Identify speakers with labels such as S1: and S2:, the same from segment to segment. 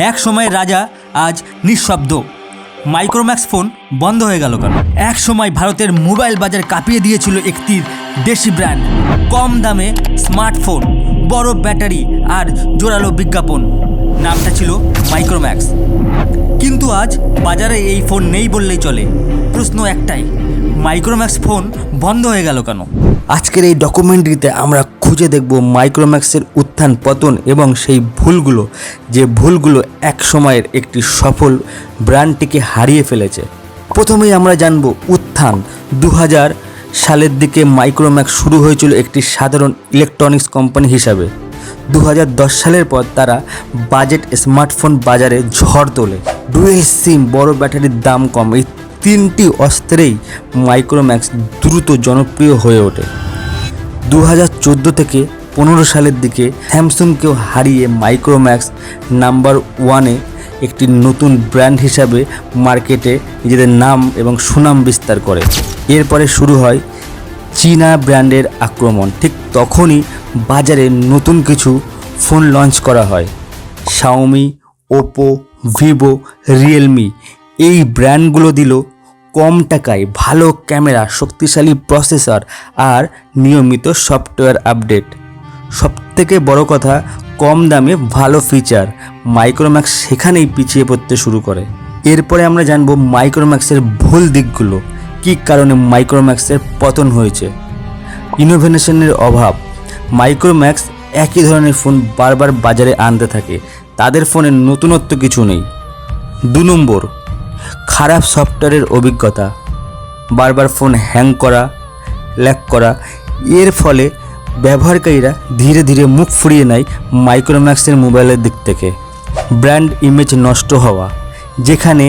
S1: এক সময় রাজা আজ নিঃশব্দ। মাইক্রোম্যাক্স ফোন বন্ধ হয়ে গেল কেন? এক সময় ভারতের মোবাইল বাজার কাঁপিয়ে দিয়েছিল একটি দেশি ব্র্যান্ড, কম দামে স্মার্টফোন, বড় ব্যাটারি আর জোরালো বিজ্ঞাপন। নামটা ছিল মাইক্রোম্যাক্স। কিন্তু আজ বাজারে এই ফোন নেই বললেই চলে। প্রশ্ন একটাই, মাইক্রোম্যাক্স ফোন বন্ধ হয়ে গেল কেন? আজকের এই ডকুমেন্টারিতে আমরা খুঁজে দেখব মাইক্রোম্যাক্সের উত্থান পতন এবং সেই ভুলগুলো, যে ভুলগুলো এক সময়ের একটি সফল ব্র্যান্ডটিকে হারিয়ে ফেলেছে। প্রথমেই আমরা জানব উত্থান। দু হাজার সালের দিকে মাইক্রোম্যাক্স শুরু হয়েছিল একটি সাধারণ ইলেকট্রনিক্স কোম্পানি হিসাবে। দু হাজার দশ সালের পর তারা বাজেট স্মার্টফোন বাজারে ঝড় তোলে। ডুয়েল সিম, বড় ব্যাটারির দাম কম। এই তিনটি অস্ত্রেই মাইক্রোম্যাক্স দ্রুত জনপ্রিয় হয়ে ওঠে। দু হাজার চোদ্দ থেকে পনেরো সালের দিকে স্যামসুংকেও হারিয়ে মাইক্রোম্যাক্স নাম্বার ওয়ানে একটি নতুন ব্র্যান্ড হিসাবে মার্কেটে নিজেদের নাম এবং সুনাম বিস্তার করে। এরপরে শুরু হয় চীনা ব্র্যান্ডের আক্রমণ। ঠিক তখনই বাজারে নতুন কিছু ফোন লঞ্চ করা হয়। শাওমি ওপো ভিভো রিয়েলমি এই ব্র্যান্ডগুলো দিল কম টাকায় ভালো ক্যামেরা, শক্তিশালী প্রসেসর আর নিয়মিত সফটওয়্যার আপডেট। সবথেকে বড় কথা, কম দামে ভালো ফিচার মাইক্রোম্যাক্স সেখানেই পিছিয়ে পড়তে শুরু করে। এরপরে আমরা জানব মাইক্রোম্যাক্সের ভুল দিকগুলো। কী কারণে মাইক্রোম্যাক্সের পতন হয়েছে? ইনোভেশনের অভাব। মাইক্রোম্যাক্স একই ধরনের ফোন বারবার বাজারে আনতে থাকে। তাদের ফোনে নতুনত্ব কিছু নেই। দু নম্বর খারাপ সফটওয়্যারের অভিজ্ঞতা, বারবার ফোন হ্যাং করা, ল্যাক করা, এর ফলে ব্যবহারকারীরা ধীরে ধীরে মুখ ফুরিয়ে নেয় মাইক্রোম্যাক্সের মোবাইলের দিক থেকে। ব্র্যান্ড ইমেজ নষ্ট হওয়া, যেখানে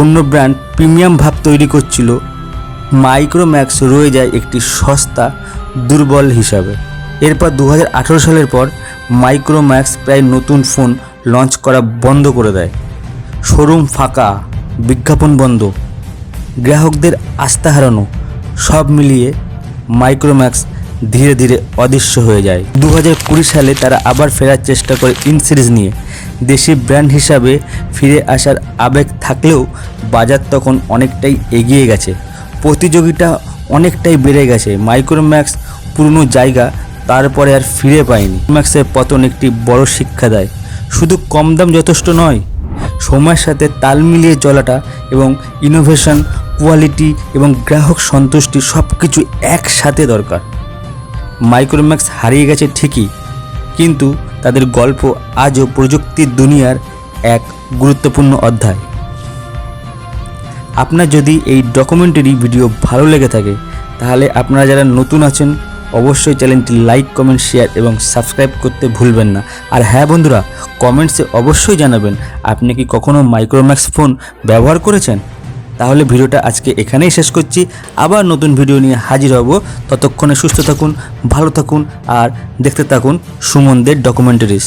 S1: অন্য ব্র্যান্ড প্রিমিয়াম ভাব তৈরি করছিল, মাইক্রোম্যাক্স রয়ে যায় একটি সস্তা, দুর্বল হিসাবে। এরপর দু হাজার আঠেরো সালের পর মাইক্রোম্যাক্স প্রায় নতুন ফোন লঞ্চ করা বন্ধ করে দেয়। শোরুম ফাঁকা। বিজ্ঞাপন বন্ধ। গ্রাহকদের আস্থা হারানো, সব মিলিয়ে মাইক্রোম্যাক্স ধীরে ধীরে অদৃশ্য হয়ে যায়। দু সালে তারা আবার ফেরার চেষ্টা করে ইন সিরিজ নিয়ে। দেশি ব্র্যান্ড হিসাবে ফিরে আসার আবেগ থাকলেও বাজার তখন অনেকটাই এগিয়ে গেছে। প্রতিযোগিতা অনেকটাই বেড়ে গেছে। মাইক্রোম্যাক্স পুরনো জায়গা তারপরে আর ফিরে পায়নি। ম্যাক্সের পতন একটি বড় শিক্ষা দেয়। শুধু কম দাম যথেষ্ট নয় সময়ের সাথে তাল মিলিয়ে চলাটা এবং ইনোভেশন কোয়ালিটি এবং গ্রাহক সন্তুষ্টি সব কিছু একসাথে দরকার। মাইক্রোম্যাক্স হারিয়ে গেছে ঠিকই, কিন্তু তাদের গল্প আজও প্রযুক্তির দুনিয়ার এক গুরুত্বপূর্ণ অধ্যায়। আপনার যদি এই ডকুমেন্টারি ভিডিও ভালো লেগে থাকে, তাহলে আপনারা যারা নতুন আছেন অবশ্যই চ্যানেলটি লাইক, কমেন্ট, শেয়ার এবং সাবস্ক্রাইব করতে ভুলবেন না। আর হ্যাঁ বন্ধুরা, কমেন্টসে অবশ্যই জানাবেন, আপনি কি কখনও মাইক্রোম্যাক্স ফোন ব্যবহার করেছেন? তাহলে ভিডিওটা আজকে এখানেই শেষ করছি। আবার নতুন ভিডিও নিয়ে হাজির হব। ততক্ষণে সুস্থ থাকুন, ভালো থাকুন, আর দেখতে থাকুন সুমনদের ডকুমেন্টারিজ